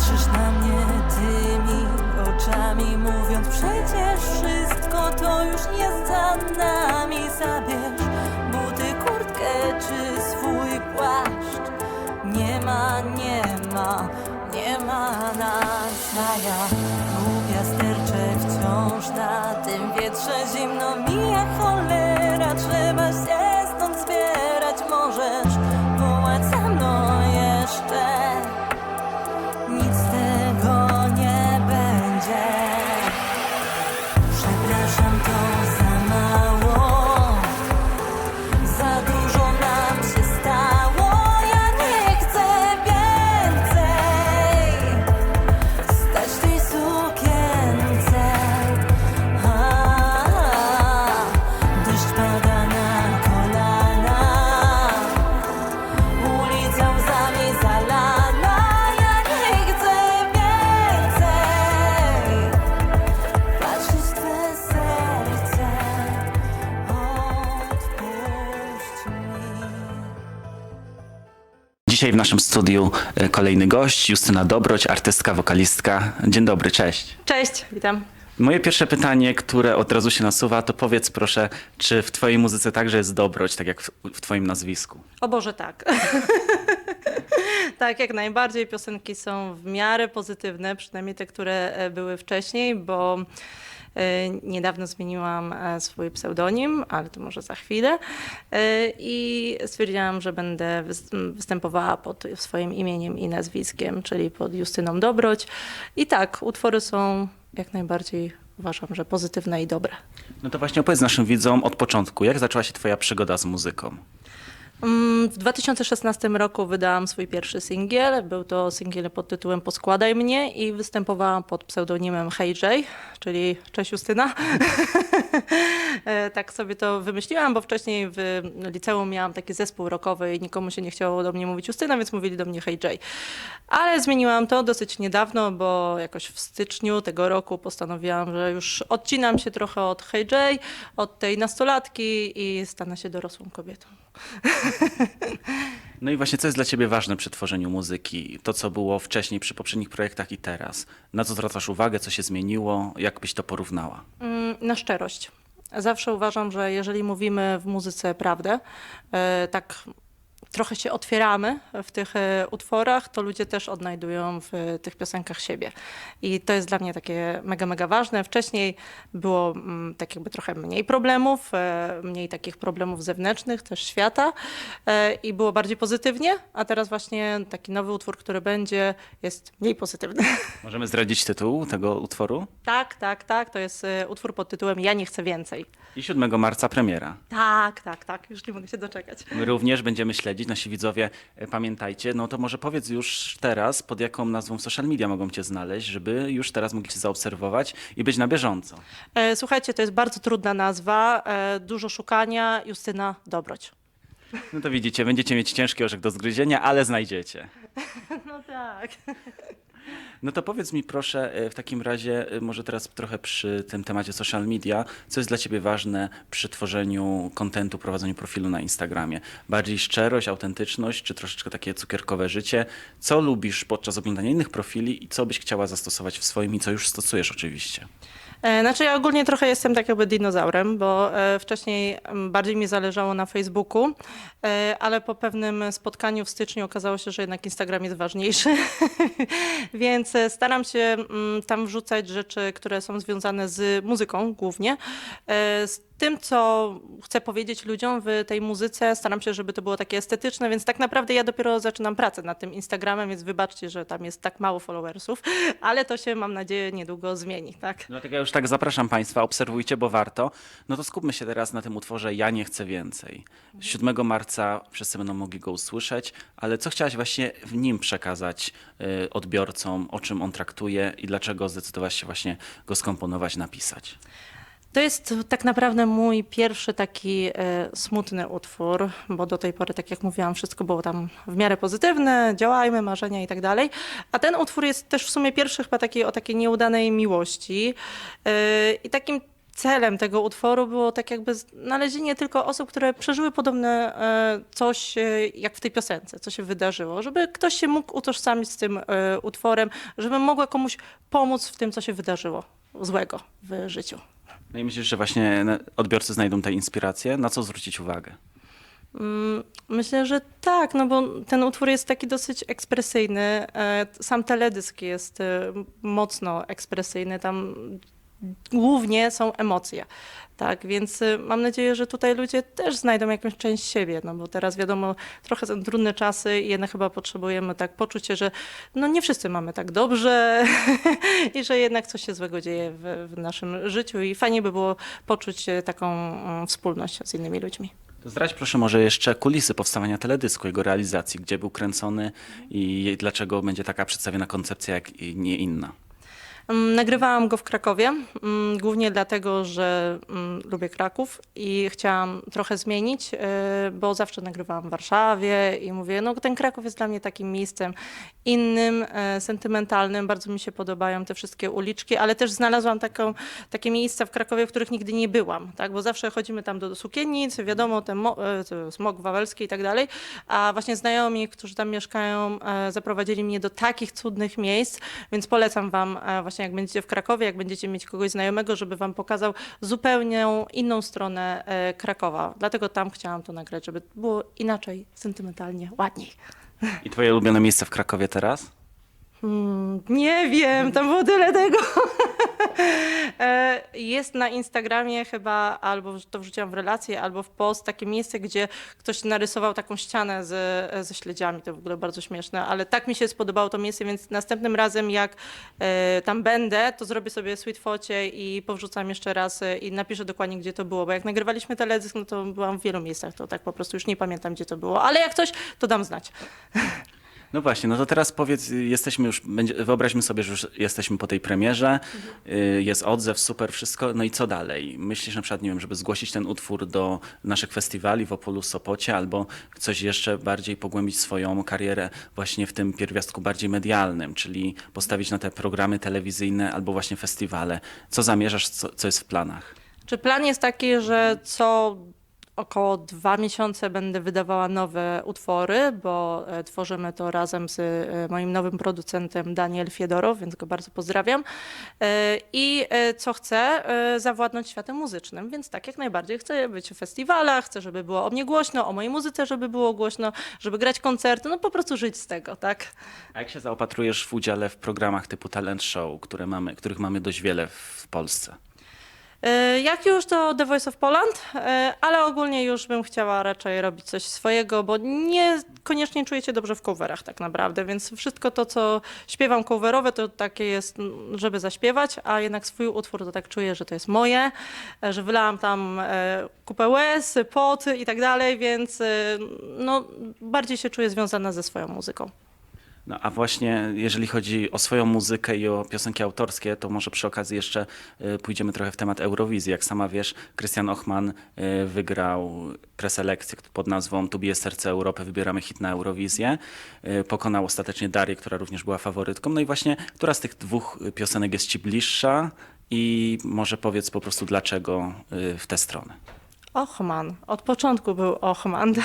Patrzysz na mnie tymi oczami, mówiąc przecież wszystko to już jest za nami. Zabierz buty, kurtkę czy swój płaszcz. Nie ma, nie ma, nie ma nas, a ja głupia sterczę wciąż na tym wietrze zimno mi jak cholera. Dzisiaj w naszym studiu e, kolejny gość, Justyna Dobroć, artystka, wokalistka. Dzień dobry, cześć. Cześć, witam. Moje pierwsze pytanie, które od razu się nasuwa, to powiedz proszę, czy w twojej muzyce także jest dobroć, tak jak w, w twoim nazwisku? O Boże, tak. tak, jak najbardziej. Piosenki są w miarę pozytywne, przynajmniej te, które e, były wcześniej, bo niedawno zmieniłam e, swój pseudonim, ale to może za chwilę. E, I stwierdziłam, że będę wys- występowała pod swoim imieniem i nazwiskiem, czyli pod Justyną Dobroć. I tak, utwory są jak najbardziej uważam, że pozytywne i dobre. No to właśnie opowiedz naszym widzom od początku, jak zaczęła się twoja przygoda z muzyką? Mm, W 2016 roku wydałam swój pierwszy singiel. Był to singiel pod tytułem Poskładaj mnie i występowałam pod pseudonimem Hey J, czyli Cześć Justyna. E, tak sobie to wymyśliłam, bo wcześniej w liceum miałam taki zespół rockowy i nikomu się nie chciało do mnie mówić Justyna, więc mówili do mnie Hey J. Ale zmieniłam to dosyć niedawno, bo jakoś w styczniu tego roku postanowiłam, że już odcinam się trochę od Hey J, od tej nastolatki i stanę się dorosłą kobietą. No i właśnie, co jest dla ciebie ważne przy tworzeniu muzyki? To, co było wcześniej przy poprzednich projektach i teraz. Na co zwracasz uwagę, co się zmieniło? Jak byś to porównała? Mm, Na szczerość. Zawsze uważam, że jeżeli mówimy w muzyce prawdę, e, tak trochę się otwieramy w tych e, utworach, to ludzie też odnajdują w tych piosenkach siebie. I to jest dla mnie takie mega, mega ważne. Wcześniej było mm, tak jakby trochę mniej problemów, e, mniej takich problemów zewnętrznych, też świata e, i było bardziej pozytywnie, a teraz właśnie taki nowy utwór, który będzie, jest mniej pozytywny. Możemy zdradzić tytuł tego utworu? Tak, tak, tak. To jest e, utwór pod tytułem Ja nie chcę więcej. I 7 marca premiera. Tak, tak, tak. Już nie mogę się doczekać. My również będziemy śledzić, nasi widzowie, e, pamiętajcie, no to może powiedz już teraz, pod jaką nazwą social media mogą cię znaleźć, żeby już teraz mogli cię zaobserwować i być na bieżąco. E, Słuchajcie, to jest bardzo trudna nazwa. e, Dużo szukania. Justyna Dobroć. No to widzicie, będziecie mieć ciężki orzech do zgryzienia, ale znajdziecie. No tak. No to powiedz mi proszę e, w takim razie, e, może teraz trochę przy tym temacie social media, co jest dla ciebie ważne przy tworzeniu kontentu, prowadzeniu profilu na Instagramie? Bardziej szczerość, autentyczność, czy troszeczkę takie cukierkowe życie? Co lubisz podczas oglądania innych profili i co byś chciała zastosować w swoim i co już stosujesz oczywiście? E, Znaczy ja ogólnie trochę jestem tak jakby dinozaurem, bo wcześniej m, bardziej mi zależało na Facebooku, ale po pewnym spotkaniu w styczniu okazało się, że jednak Instagram jest ważniejszy, więc e, staram się mm, tam wrzucać rzeczy, które są związane z muzyką głównie. E, tym, co chcę powiedzieć ludziom w tej muzyce, staram się, żeby to było takie estetyczne, więc tak naprawdę ja dopiero zaczynam pracę nad tym Instagramem, więc wybaczcie, że tam jest tak mało followersów, ale to się mam nadzieję niedługo zmieni, tak? Dlatego ja już tak zapraszam Państwa, obserwujcie, bo warto. No to skupmy się teraz na tym utworze Ja nie chcę więcej. 7 marca wszyscy będą mogli go usłyszeć, ale co chciałaś właśnie w nim przekazać y, odbiorcom, o czym on traktuje i dlaczego zdecydowałaś się właśnie go skomponować, napisać? To jest tak naprawdę mój pierwszy taki e, smutny utwór, bo do tej pory, tak jak mówiłam, wszystko było tam w miarę pozytywne, działajmy, marzenia i tak dalej. A ten utwór jest też w sumie pierwszy chyba taki o takiej nieudanej miłości e, i takim celem tego utworu było tak jakby znalezienie tylko osób, które przeżyły podobne e, coś jak w tej piosence, co się wydarzyło, żeby ktoś się mógł utożsamić z tym utworem, żeby mogła komuś pomóc w tym, co się wydarzyło złego w życiu. No i myślisz, że właśnie odbiorcy znajdą tę inspirację? Na co zwrócić uwagę? Mm, Myślę, że tak, no bo ten utwór jest taki dosyć ekspresyjny. E, Sam teledysk jest e, mocno ekspresyjny. Tam głównie są emocje. Tak, więc e, mam nadzieję, że tutaj ludzie też znajdą jakąś część siebie, no bo teraz wiadomo, trochę są trudne czasy i jednak chyba potrzebujemy tak poczucie, że no nie wszyscy mamy tak dobrze i że jednak coś się złego dzieje w, w naszym życiu i fajnie by było poczuć e, taką mm, wspólność z innymi ludźmi. To zdradź proszę może jeszcze kulisy powstawania teledysku, jego realizacji, gdzie był kręcony i dlaczego będzie taka przedstawiona koncepcja, jak nie inna. Mm, Nagrywałam go w Krakowie, mm, głównie dlatego, że mm, lubię Kraków i chciałam trochę zmienić, e, bo zawsze nagrywałam w Warszawie i mówię, no ten Kraków jest dla mnie takim miejscem innym, e, sentymentalnym, bardzo mi się podobają te wszystkie uliczki, ale też znalazłam taką, takie miejsca w Krakowie, w których nigdy nie byłam, tak? bo zawsze chodzimy tam do sukiennic, wiadomo, ten to smog wawelski i tak dalej, a właśnie znajomi, którzy tam mieszkają, zaprowadzili mnie do takich cudnych miejsc, więc polecam wam e, właśnie jak będziecie w Krakowie, jak będziecie mieć kogoś znajomego, żeby wam pokazał zupełnie inną stronę e, Krakowa. Dlatego tam chciałam to nagrać, żeby było inaczej, sentymentalnie, ładniej. I twoje ulubione miejsce w Krakowie teraz? Mm, nie wiem, tam było tyle tego. E, Jest na Instagramie chyba, albo to wrzuciłam w relację, albo w post, takie miejsce, gdzie ktoś narysował taką ścianę z, ze śledziami. To w ogóle bardzo śmieszne, ale tak mi się spodobało to miejsce, więc następnym razem jak e, tam będę, to zrobię sobie sweet focie i powrzucam jeszcze raz e, i napiszę dokładnie, gdzie to było, bo jak nagrywaliśmy teledysk, no to byłam w wielu miejscach, to tak po prostu już nie pamiętam, gdzie to było, ale jak coś, to dam znać. No właśnie, no to teraz powiedz, jesteśmy już, wyobraźmy sobie, że już jesteśmy po tej premierze, y, jest odzew, super, wszystko, no i co dalej? Myślisz na przykład, nie wiem, żeby zgłosić ten utwór do naszych festiwali w Opolu, Sopocie, albo coś jeszcze bardziej pogłębić swoją karierę właśnie w tym pierwiastku bardziej medialnym, czyli postawić na te programy telewizyjne albo właśnie festiwale. Co zamierzasz, co, co jest w planach? Czy plan jest taki, że co około dwa miesiące będę wydawała nowe utwory, bo e, tworzymy to razem z e, moim nowym producentem Daniel Fiedorow, więc go bardzo pozdrawiam. E, I co chcę? Zawładnąć światem muzycznym, więc tak jak najbardziej chcę być w festiwalach, chcę, żeby było o mnie głośno, o mojej muzyce, żeby było głośno, żeby grać koncerty, no po prostu żyć z tego, tak? A jak się zaopatrujesz w udziale w programach typu talent show, które mamy, których mamy dość wiele w Polsce? E, Jak już to The Voice of Poland, e, ale ogólnie już bym chciała raczej robić coś swojego, bo nie koniecznie czuję się dobrze w coverach tak naprawdę, więc wszystko to, co śpiewam coverowe, to takie jest, żeby zaśpiewać, a jednak swój utwór to tak czuję, że to jest moje, e, że wylałam tam kupę łez, pot i tak dalej, więc no, bardziej się czuję związana ze swoją muzyką. No a właśnie jeżeli chodzi o swoją muzykę i o piosenki autorskie, to może przy okazji jeszcze y, pójdziemy trochę w temat Eurowizji. Jak sama wiesz, Christian Ochman y, wygrał preselekcję pod nazwą Tu bije serce Europy, wybieramy hit na Eurowizję. Y, Pokonał ostatecznie Darię, która również była faworytką. No i właśnie, która z tych dwóch piosenek jest ci bliższa? I może powiedz po prostu dlaczego w tę stronę. Ochman. Od początku był Ochman.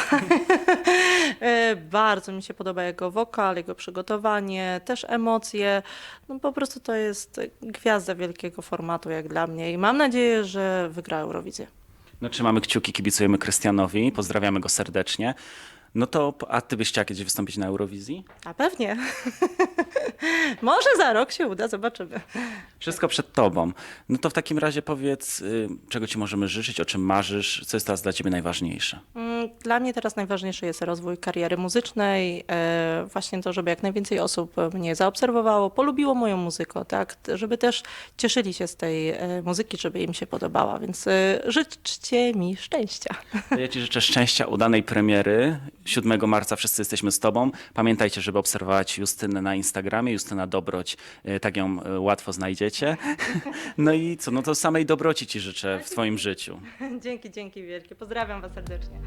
E, Bardzo mi się podoba jego wokal, jego przygotowanie, też emocje. No po prostu to jest gwiazda wielkiego formatu jak dla mnie i mam nadzieję, że wygra Eurowizję. No trzymamy kciuki, kibicujemy Krystianowi, pozdrawiamy go serdecznie. No to, a ty byś chciała kiedyś wystąpić na Eurowizji? A pewnie. Może za rok się uda, zobaczymy. Wszystko przed tobą. No to w takim razie powiedz, y, czego ci możemy życzyć, o czym marzysz, co jest teraz dla ciebie najważniejsze. Mm, Dla mnie teraz najważniejszy jest rozwój kariery muzycznej, e, właśnie to, żeby jak najwięcej osób mnie zaobserwowało, polubiło moją muzykę, tak, żeby też cieszyli się z tej e, muzyki, żeby im się podobała, więc e, życzcie mi szczęścia. Ja ci życzę szczęścia, udanej premiery. 7 marca wszyscy jesteśmy z tobą. Pamiętajcie, żeby obserwować Justynę na Instagramie. Justyna Dobroć, tak ją łatwo znajdziecie. No i co, no to samej dobroci ci życzę w twoim życiu. dzięki, dzięki wielkie. Pozdrawiam was serdecznie.